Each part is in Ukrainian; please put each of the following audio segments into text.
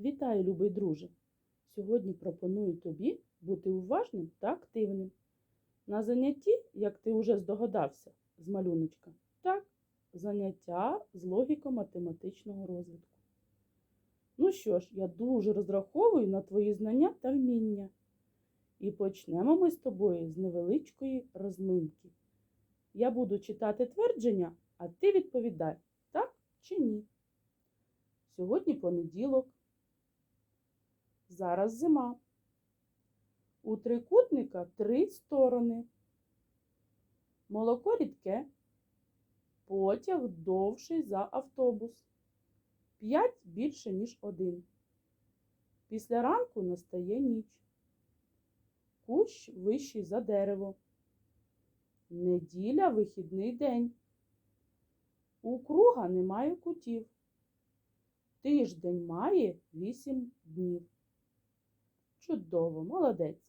Вітаю, любий друже! Сьогодні пропоную тобі бути уважним та активним. На занятті, як ти вже здогадався з малюночка, так, заняття з логіко-математичного розвитку. Ну що ж, я дуже розраховую на твої знання та вміння. І почнемо ми з тобою з невеличкої розминки. Я буду читати твердження, а ти відповідай, так чи ні. Сьогодні понеділок. Зараз зима. У трикутника три сторони. Молоко рідке. Потяг довший за автобус. П'ять більше, ніж один. Після ранку настає ніч. Кущ вищий за дерево. Неділя вихідний день. У круга немає кутів. Тиждень має вісім днів. Чудово, молодець.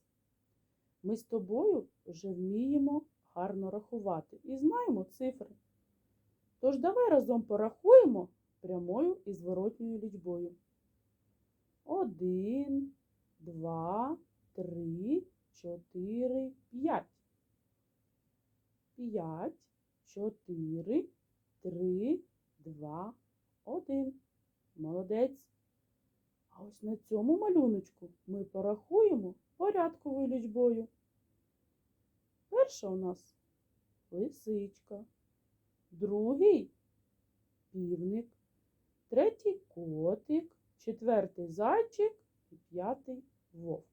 Ми з тобою вже вміємо гарно рахувати і знаємо цифри. Тож давай разом порахуємо прямою і зворотньою лічбою. Один, два, три, чотири, п'ять. П'ять, чотири, три, два, один. Молодець. Ось на цьому малюночку ми порахуємо порядковою лічбою. Перша у нас лисичка, другий півник, третій котик, четвертий зайчик і п'ятий вовк.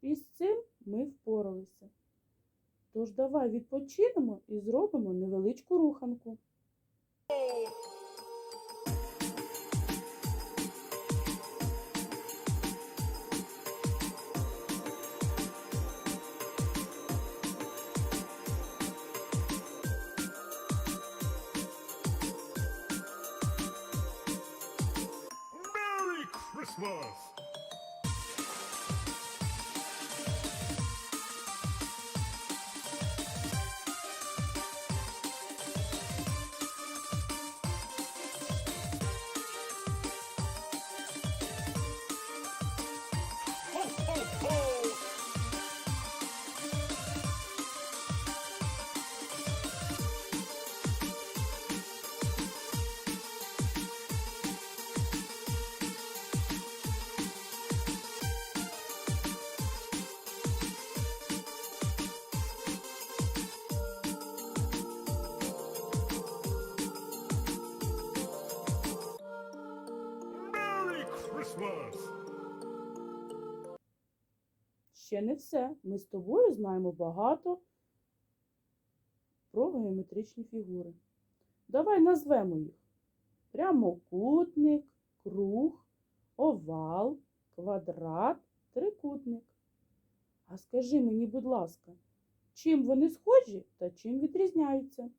І з цим ми впоралися. Тож давай відпочинемо і зробимо невеличку руханку. Christmas! Christmas! Ще не все. Ми з тобою знаємо багато про геометричні фігури. Давай назвемо їх. Прямокутник, круг, овал, квадрат, трикутник. А скажи мені, будь ласка, чим вони схожі та чим відрізняються?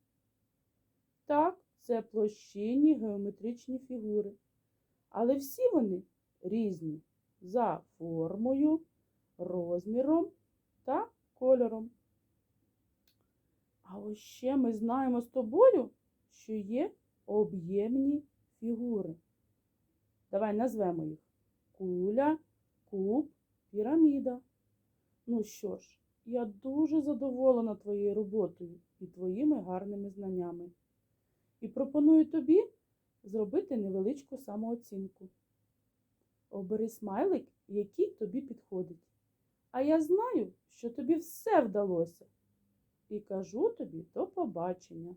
Так, це площинні геометричні фігури. Але всі вони різні за формою, розміром та кольором. А ось ще ми знаємо з тобою, що є об'ємні фігури. Давай назвемо їх куля, куб, піраміда. Ну що ж, я дуже задоволена твоєю роботою і твоїми гарними знаннями. І пропоную тобі зробити невеличку самооцінку. Обери смайлик, який тобі підходить. А я знаю, що тобі все вдалося. І кажу тобі до побачення.